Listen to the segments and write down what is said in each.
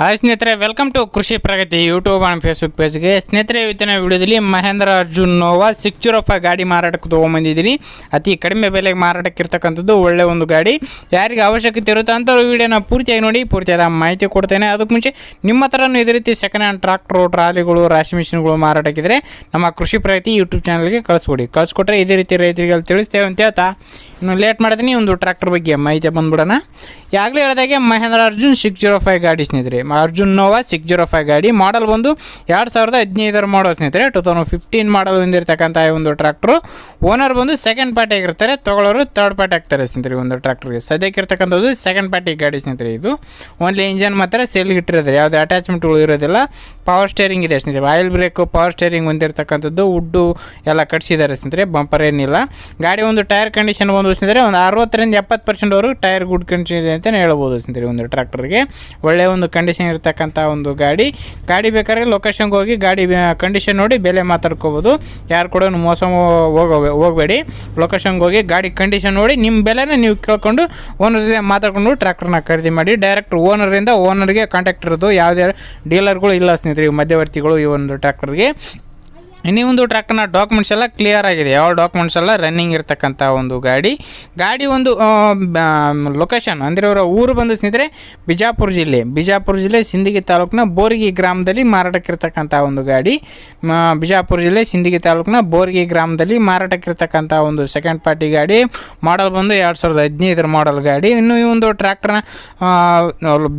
Hi ಸ್ನೇಹಿತರೆ welcome to Krishi Pragati YouTube and Facebook ಪೇಜ್ಗೆ ಸ್ನೇಹಿತರೆ, ಇವತ್ತಿನ ವಿಡಿಯೋದಲ್ಲಿ Mahindra Arjun Nova six five ಗಾಡಿ ಮಾರಾಟಕ್ಕೆ ತೊಗೊಂಬಂದಿದ್ದೀನಿ. ಅತಿ ಕಡಿಮೆ ಬೆಲೆಗೆ ಮಾರಾಟಕ್ಕೆ ಇರ್ತಕ್ಕಂಥದ್ದು ಒಳ್ಳೆ ಒಂದು ಗಾಡಿ. ಯಾರಿಗೆ ಅವಶ್ಯಕತೆ ಇರುತ್ತೋ ಅಂಥವ್ರು ವಿಡಿಯೋನ ಪೂರ್ತಿಯಾಗಿ ನೋಡಿ, ಪೂರ್ತಿಯಾದ ಮಾಹಿತಿ ಕೊಡ್ತೇನೆ. ಅದಕ್ಕೆ ಮುಂಚೆ ನಿಮ್ಮ ಹತ್ರನೂ ಇದೇ ರೀತಿ ಸೆಕೆಂಡ್ ಹ್ಯಾಂಡ್ ಟ್ರಾಕ್ಟ್ರು ಟ್ರಾಲಿಗಳು, ರಾಶಿ ಮಿಷಿನ್ಗಳು ಮಾರಾಟಕ್ಕಿದ್ರೆ ನಮ್ಮ ಕೃಷಿ ಪ್ರಗತಿ ಯೂಟ್ಯೂಬ್ ಚಾನಲ್ಗೆ ಕಳಿಸ್ಕೊಡಿ. ಕಳಿಸ್ಕೊಟ್ರೆ ಇದೇ ರೀತಿ ರೈತರಿಗೆ ತಿಳಿಸ್ತೇವೆ ಅಂತ ಹೇಳ್ತಾ. ಇನ್ನು ಲೇಟ್ ಮಾಡಿದೀನಿ, ಒಂದು ಟ್ರ್ಯಾಕ್ಟರ್ ಬಗ್ಗೆ ಮಾಹಿತಿ ಬಂದ್ಬಿಡೋಣ. ಈಗಾಗಲೇ ಹೇಳಿದಾಗೆ Mahindra Arjun six zero five ಗಾಡಿ ಸ್ನೇಹಿತರೆ. Arjun Nova six zero five ಗಾಡಿ. ಮಾಡಲ್ ಬಂದು ಎರಡು ಸಾವಿರದ ಹದಿನೈದರ ಮಾಡೋ ಸ್ನೇಹಿತರೆ. ಟೂ ತೌಸಂಡ್ ಫಿಫ್ಟೀನ್ ಮಾಡಲ್ ಹೊಂದಿರತಕ್ಕಂಥ ಒಂದು ಟ್ರ್ಯಾಕ್ಟ್ರು ಓನರ್ ಬಂದು ಸೆಕೆಂಡ್ ಪಾರ್ಟಿ ಆಗಿರ್ತಾರೆ. ತೊಗೊಳೋರು ತರ್ಡ್ ಪಾರ್ಟಿ ಆಗ್ತಾರೆ ಸ್ನೇಹಿತರೆ ಒಂದು ಟ್ರ್ಯಾಕ್ಟ್ರಿಗೆ ಸದ್ಯಕ್ಕೆ ಇರ್ತಕ್ಕಂಥದ್ದು ಸೆಕೆಂಡ್ ಪಾರ್ಟಿ ಗಾಡಿ ಸ್ನೇಹಿತರೆ ಇದು. ಓನ್ಲಿ ಇಂಜನ್ ಮಾತ್ರ ಸೆಲ್ ಇಟ್ಟಿರೋದ್ರೆ ಯಾವುದೇ ಅಟ್ಯಾಚ್ಮೆಂಟ್ಗಳು ಇರೋದಿಲ್ಲ. ಪವರ್ ಸ್ಟೇರಿಂಗ್ ಇದೆ ಸ್ನೇಹಿತರೆ. ಆಯಿಲ್ ಬ್ರೇಕು ಪವರ್ ಸ್ಟೇರಿಂಗ್ ಹೊಂದಿರತಕ್ಕಂಥದ್ದು ವುಡ್ಡು ಎಲ್ಲ ಕಟ್ಸಿದ್ದಾರೆ ಸ್ನೇಹಿತರೆ. ಬಂಪರ್ ಏನಿಲ್ಲ. ಗಾಡಿ ಒಂದು ಟೈರ್ ಕಂಡೀಷನ್ ಒಂದು ಸ್ನೇಹಿತರೆ ಒಂದು ಅರವತ್ತರಿಂದ ಎಪ್ಪತ್ತು ಪರ್ಸೆಂಟ್ವರೆಗೂ ಟೈರ್ ಗುಡ್ ಕಂಡೀಷನ್ ಇದೆ ಅಂತಲೇ ಹೇಳ್ಬೋದು ಸ್ನೇಹಿತರೆ ಒಂದು ಟ್ರ್ಯಾಕ್ಟರ್ಗೆ ಒಳ್ಳೆಯ ಒಂದು ಕಂಡೀಷನ್ ಇರತಕ್ಕಂಥ ಒಂದು ಗಾಡಿ. ಗಾಡಿ ಬೇಕಾದ್ರೆ ಲೊಕೇಶನ್ಗೆ ಹೋಗಿ ಗಾಡಿ ಕಂಡೀಷನ್ ನೋಡಿ ಬೆಲೆ ಮಾತಾಡ್ಕೋಬೋದು. ಯಾರು ಕೂಡ ಮೋಸ ಹೋಗೋ ಹೋಗಬೇಡಿ. ಲೊಕೇಶನ್ಗೆ ಹೋಗಿ ಗಾಡಿ ಕಂಡೀಷನ್ ನೋಡಿ ನಿಮ್ಮ ಬೆಲೆನ ನೀವು ಕೇಳ್ಕೊಂಡು ಓನರ್ ಜೊತೆ ಮಾತಾಡ್ಕೊಂಡು ಟ್ರ್ಯಾಕ್ಟರ್ನ ಖರೀದಿ ಮಾಡಿ ಡೈರೆಕ್ಟ್ ಓನರಿಂದ ಓನರ್ಗೆ ಕಾಂಟ್ಯಾಕ್ಟ್ ಇರೋದು ಯಾವುದೇ ಡೀಲರ್ಗಳು ಇಲ್ಲ ಸ್ನೇಹಿತರೆ ಮಧ್ಯವರ್ತಿಗಳು ಈ ಒಂದು ಟ್ರ್ಯಾಕ್ಟರ್ಗೆ ಇನ್ನೀ ಒಂದು ಡಾಕ್ಯುಮೆಂಟ್ಸ್ ಎಲ್ಲ ಕ್ಲಿಯರ್ ಆಗಿದೆ. ಯಾವ ಡಾಕ್ಯುಮೆಂಟ್ಸ್ ಎಲ್ಲ ರನ್ನಿಂಗ್ ಇರತಕ್ಕಂಥ ಒಂದು ಗಾಡಿ. ಗಾಡಿ ಒಂದು ಲೊಕೇಶನ್ ಅಂದರೆ ಅವರ ಊರು ಬಂದು ಸ್ನೇಹಿತರೆ ಬಿಜಾಪುರ ಜಿಲ್ಲೆ. ಬಿಜಾಪುರ ಜಿಲ್ಲೆ ಸಿಂದಗಿ ತಾಲೂಕಿನ ಬೋರ್ಗಿ ಗ್ರಾಮದಲ್ಲಿ ಮಾರಾಟಕ್ಕಿರ್ತಕ್ಕಂಥ ಒಂದು ಗಾಡಿ. ಬಿಜಾಪುರ ಜಿಲ್ಲೆ ಸಿಂದಗಿ ತಾಲೂಕಿನ ಬೋರ್ಗಿ ಗ್ರಾಮದಲ್ಲಿ ಮಾರಾಟಕ್ಕಿರ್ತಕ್ಕಂಥ ಒಂದು ಸೆಕೆಂಡ್ ಪಾರ್ಟಿ ಗಾಡಿ. ಮಾಡಲ್ ಬಂದು ಎರಡು ಸಾವಿರದ ಹದಿನೈದರ ಮಾಡಲ್ ಗಾಡಿ. ಇನ್ನು ಈ ಒಂದು ಟ್ರ್ಯಾಕ್ಟರ್ನ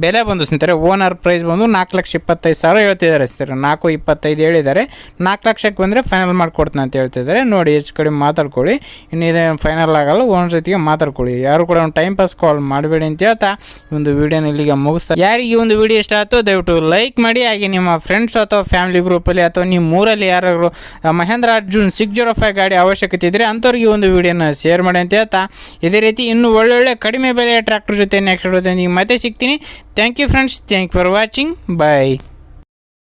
ಬೆಲೆ ಬಂದು ಸ್ನೇಹಿತರೆ ಓನರ್ ಪ್ರೈಸ್ ಬಂದು ನಾಲ್ಕು ಲಕ್ಷ ಇಪ್ಪತ್ತೈದು ಸಾವಿರ ಹೇಳ್ತಿದ್ದಾರೆ ಸ್ನೇಹಿತರೆ. ನಾಲ್ಕು ಇಪ್ಪತ್ತೈದು ಹೇಳಿದ್ದಾರೆ. ನಾಲ್ಕು ಲಕ್ಷಕ್ಕೆ ಬಂದರೆ ಫೈನಲ್ ಮಾಡಿಕೊಡ್ತೀನಿ ಅಂತ ಹೇಳ್ತಿದ್ದಾರೆ. ನೋಡಿ, ಹೆಚ್ಚು ಕಡಿಮೆ ಮಾತಾಡ್ಕೊಳ್ಳಿ. ಇನ್ನು ಇದೆ ಫೈನಲ್ ಆಗಲ್ಲ, ಒಂದು ಜೊತೆಗೆ ಮಾತಾಡ್ಕೊಳ್ಳಿ. ಯಾರು ಕೂಡ ಒಂದು ಟೈಮ್ ಪಾಸ್ ಕಾಲ್ ಮಾಡಬೇಡಿ ಅಂತ ಹೇಳ್ತಾ ಈ ಒಂದು ವಿಡಿಯೋನ ಇಲ್ಲಿಗೆ ಮುಗಿಸ್ತಾ ಯಾರಿಗೆ ಒಂದು ವಿಡಿಯೋ ಇಷ್ಟ ಆಯ್ತು ದಯವಿಟ್ಟು ಲೈಕ್ ಮಾಡಿ. ಹಾಗೆ ನಿಮ್ಮ ಫ್ರೆಂಡ್ಸ್ ಅಥವಾ ಫ್ಯಾಮಿಲಿ ಗ್ರೂಪಲ್ಲಿ ಅಥವಾ ನಿಮ್ಮ ಊರಲ್ಲಿ ಯಾರಾದರೂ Mahindra Arjun six zero five ಗಾಡಿ ಅವಶ್ಯಕತೆ ಇದ್ದರೆ ಅಂಥವ್ರಿಗೆ ಒಂದು ವಿಡಿಯೋನ ಶೇರ್ ಮಾಡಿ ಅಂತ ಹೇಳ್ತಾ. ಇದೇ ರೀತಿ ಇನ್ನೂ ಒಳ್ಳೊಳ್ಳೆ ಕಡಿಮೆ ಬೆಲೆಯ ಟ್ರ್ಯಾಕ್ಟರ್ ಜೊತೆ ನೆಕ್ಸ್ಟ್ ಜೊತೆ ಮತ್ತೆ ಸಿಗ್ತೀನಿ. Thank you friends thank for watching bye